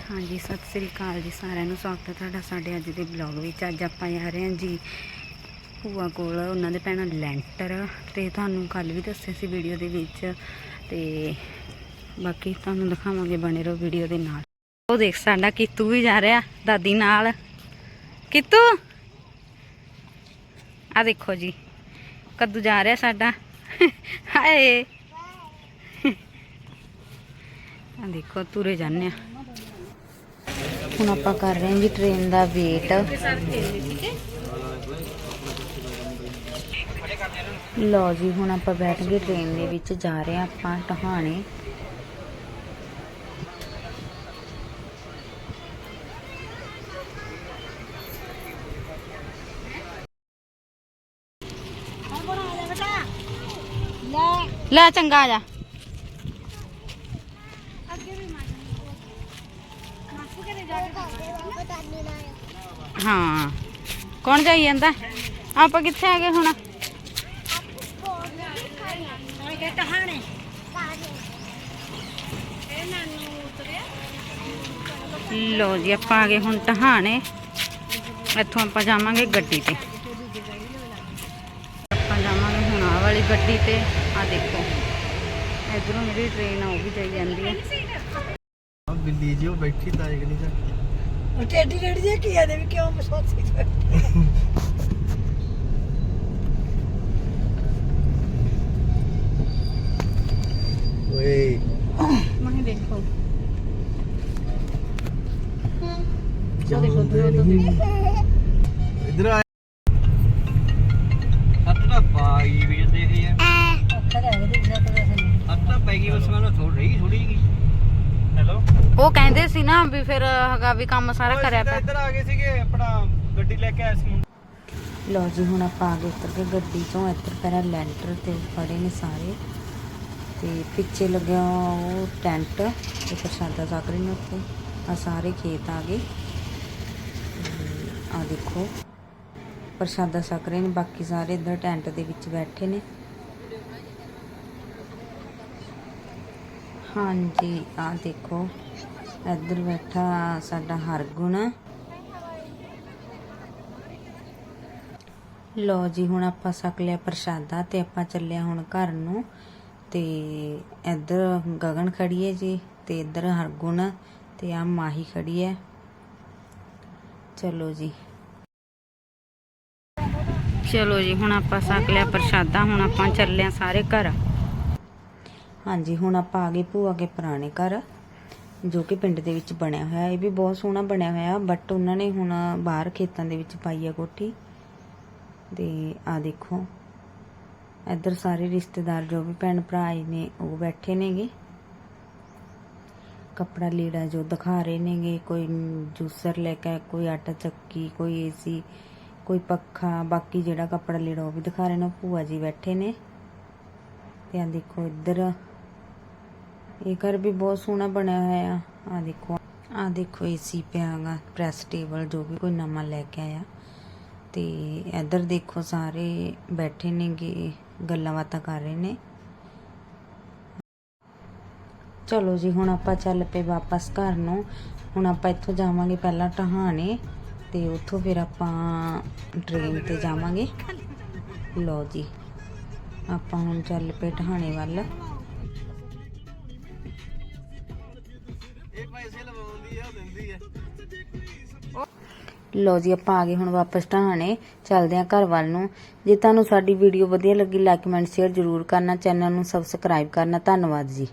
ਹਾਂਜੀ, ਸਤਿ ਸ੍ਰੀ ਅਕਾਲ ਜੀ ਸਾਰਿਆਂ ਨੂੰ। ਸਵਾਗਤ ਹੈ ਤੁਹਾਡਾ ਸਾਡੇ ਅੱਜ ਦੇ ਬਲੌਗ ਵਿੱਚ। ਅੱਜ ਆਪਾਂ ਜਾ ਰਹੇ ਹਾਂ ਜੀ ਭੂਆ ਕੋਲ, ਉਹਨਾਂ ਦੇ ਭੈਣਾਂ ਲੈਂਟਰ। ਤੇ ਤੁਹਾਨੂੰ ਕੱਲ ਵੀ ਦੱਸਿਆ ਸੀ ਵੀਡੀਓ ਦੇ ਵਿੱਚ। ਤੇ ਬਾਕੀ ਤੁਹਾਨੂੰ ਦਿਖਾਵਾਂਗੇ ਬਣੇ ਰਹੋ ਵੀਡੀਓ ਦੇ ਨਾਲ। ਉਹ ਦੇਖ ਸਾਡਾ ਕਿੱਤੂ ਵੀ ਜਾ ਰਿਹਾ, ਦਾਦੀ ਨਾਲ। ਕਿੱਤੂ! ਆ ਦੇਖੋ ਜੀ, ਕੱਦੂ ਜਾ ਰਿਹਾ ਸਾਡਾ। ਹਾਏ! ਆ ਦੇਖੋ ਤੁਰੇ ਜਾਂਦੇ ਆ। ਹੁਣ ਆਪਾਂ ਕਰ ਰਹੇ ਹਾਂ ਜੀ ਟ੍ਰੇਨ ਦਾ ਵੇਟ ਲੋ ਜੀ, ਹੁਣ ਆਪਾਂ ਬੈਠ ਗਏ ਟ੍ਰੇਨ ਦੇ ਵਿੱਚ ਜਾ ਰਹੇ ਹਾਂ ਆਪਾਂ ਟਹਾਣੇ। ਲੈ, ਚੰਗਾ ਆ ਜਾ। ਹਾਂ। ਕੌਣ ਜਾਈ ਜਾਂਦਾ? ਆਪਾਂ ਕਿੱਥੇ ਆ ਗਏ ਹੁਣ? ਲੋ ਜੀ, ਆਪਾਂ ਆ ਗਏ ਹੁਣ ਟਹਾਣੇ। ਇੱਥੋਂ ਆਪਾਂ ਜਾਵਾਂਗੇ ਗੱਡੀ ਤੇ। ਆਪਾਂ ਜਾਵਾਂਗੇ ਹੁਣ ਆ ਵਾਲੀ ਗੱਡੀ ਤੇ। ਆ ਦੇਖੋ। ਇਧਰੋਂ ਜਿਹੜੀ ਟ੍ਰੇਨ ਆ, ਉਹ ਵੀ ਜਾਈ ਜਾਂਦੀ ਹੈ ਬਿੱਲੀ ਜੀ, ਉਹ ਬੈਠੀ ਤਾਂ ਇੱਕ ਨਹੀਂ ਤਾਂ। ਟੇਡੀ ਟੇਡੀ ਜੇ ਕੀ ਆ ਦੇ ਵੀ ਕਿਉਂ ਮਸੋਸੀ ਓਏ। ਮੈਂ ਦੇਖੋ। ਇਧਰ ਆ। ਉਹ ਕਹਿੰਦੇ ਸੀ ਨਾ ਵੀ ਫਿਰ ਹੈਗਾ ਵੀ ਕੰਮ ਸਾਰਾ ਕਰਿਆ ਪਿਆ। ਇੱਧਰ ਆ ਗਏ ਸੀਗੇ ਆਪਣਾ ਗੱਡੀ ਲੈ ਕੇ ਆਇਆ ਸੀ ਲੋ ਜੀ ਹੁਣ ਆਪਾਂ ਆ ਗਏ ਉੱਤਰ ਕੇ ਗੱਡੀ ਤੋਂ ਇੱਧਰ ਪਹਿਲਾਂ ਲੈਂਟਰ ਤੇ ਖੜੇ ਨੇ ਸਾਰੇ। ਤੇ ਪਿੱਛੇ ਲੱਗਿਆ ਉਹ ਟੈਂਟ ਤੇ ਪ੍ਰਸ਼ਾਦਾ ਰਹੇ ਨੇ ਉੱਥੇ। ਆ ਸਾਰੇ ਖੇਤ ਆ ਗਏ। ਆ ਦੇਖੋ ਪ੍ਰਸ਼ਾਦਾ ਛਕ ਰਹੇ ਨੇ ਬਾਕੀ ਸਾਰੇ ਇੱਧਰ ਟੈਂਟ ਦੇ ਵਿੱਚ ਬੈਠੇ ਨੇ। ਹਾਂਜੀ ਆ ਦੇਖੋ। ਇੱਧਰ ਬੈਠਾ ਸਾਡਾ ਹਰਗੁਣ। ਲੋ ਜੀ, ਹੁਣ ਆਪਾਂ ਸਕ ਲਿਆ ਪ੍ਰਸ਼ਾਦਾ ਤੇ ਆਪਾਂ ਚੱਲਿਆ ਹੁਣ ਘਰ ਨੂੰ। ਤੇ ਇੱਧਰ ਗਗਨ ਖੜੀ ਹੈ ਜੀ ਤੇ ਇੱਧਰ ਹਰਗੁਣ ਤੇ ਆ ਮਾਹੀ ਖੜੀ ਹੈ। ਚਲੋ ਜੀ। ਚਲੋ ਜੀ, ਹੁਣ ਆਪਾਂ ਸਕ ਲਿਆ ਪ੍ਰਸ਼ਾਦਾ, ਹੁਣ ਆਪਾਂ ਚੱਲਿਆ ਸਾਰੇ ਘਰ। ਹਾਂਜੀ, ਹੁਣ ਆਪਾਂ ਆ ਗਏ ਭੂਆ ਕੇ ਪੁਰਾਣੇ ਘਰ। ਜੋ ਕਿ ਪਿੰਡ ਦੇ ਵਿੱਚ ਬਣਿਆ ਹੋਇਆ, ਇਹ ਵੀ ਬਹੁਤ ਸੋਹਣਾ ਬਣਿਆ ਹੋਇਆ ਬਟ ਉਹਨਾਂ ਨੇ ਹੁਣ ਬਾਹਰ ਖੇਤਾਂ ਦੇ ਵਿੱਚ ਪਾਈ ਆ ਕੋਠੀ। ਤੇ ਆ ਦੇਖੋ, ਇੱਧਰ ਸਾਰੇ ਰਿਸ਼ਤੇਦਾਰ ਜੋ ਵੀ ਭੈਣ ਭਰਾ ਆਏ ਨੇ, ਉਹ ਬੈਠੇ ਨੇਗੇ। ਕੱਪੜਾ ਲੀੜਾ ਜੋ ਦਿਖਾ ਰਹੇ ਨੇਗੇ, ਕੋਈ ਜੂਸਰ ਲੈ ਕੇ ਕੋਈ ਆਟਾ ਚੱਕੀ, ਕੋਈ ਏਸੀ ਕੋਈ ਪੱਖਾ, ਬਾਕੀ ਜਿਹੜਾ ਕੱਪੜਾ ਲੀੜਾ ਉਹ ਵੀ ਦਿਖਾ ਰਹੇ ਨੇ ਭੂਆ ਜੀ ਬੈਠੇ ਨੇ। ਤੇ ਆ ਦੇਖੋ ਇੱਧਰ ਇਹ ਘਰ ਵੀ ਬਹੁਤ ਸੋਹਣਾ ਬਣਿਆ ਹੋਇਆ। ਆ ਦੇਖੋ। ਆ ਦੇਖੋ ਏਸੀ ਪਿਆਗਾ ਪ੍ਰੈਸ ਟੇਬਲ ਜੋ ਵੀ ਕੋਈ ਨਵਾਂ ਲੈ ਕੇ ਆਇਆ। ਤੇ ਇੱਧਰ ਦੇਖੋ ਸਾਰੇ ਬੈਠੇ ਨੇਗੇ, ਗੱਲਾਂ ਬਾਤਾਂ ਕਰ ਰਹੇ ਨੇ। ਚਲੋ ਜੀ, ਹੁਣ ਆਪਾਂ ਚੱਲ ਪਏ ਵਾਪਸ ਘਰ ਨੂੰ। ਹੁਣ ਆਪਾਂ ਇੱਥੋਂ ਜਾਵਾਂਗੇ ਪਹਿਲਾਂ ਟਹਾਣੇ, ਤੇ ਉੱਥੋਂ ਫਿਰ ਆਪਾਂ ਟ੍ਰੇਨ ਤੇ ਜਾਵਾਂਗੇ। ਲੋ ਜੀ, ਆਪਾਂ ਹੁਣ ਚੱਲ ਪਏ ਟਹਾਣੇ ਵੱਲ। ਇਹ ਪੈਸੇ ਲਵਾਉਂਦੀ ਆ ਦਿੰਦੀ ਆ। ਲੋ ਜੀ, ਆਪਾਂ ਆ ਗਏ ਹੁਣ ਵਾਪਸ ਢਾਣੇ ਚੱਲਦੇ ਹਾਂ ਘਰ ਵੱਲ ਨੂੰ। ਜੇ ਤੁਹਾਨੂੰ ਸਾਡੀ ਵੀਡੀਓ ਵਧੀਆ ਲੱਗੀ ਲਾਈਕ ਕਮੈਂਟ ਸ਼ੇਅਰ ਜ਼ਰੂਰ ਕਰਨਾ। ਚੈਨਲ ਨੂੰ ਸਬਸਕ੍ਰਾਈਬ ਕਰਨਾ। ਧੰਨਵਾਦ ਜੀ।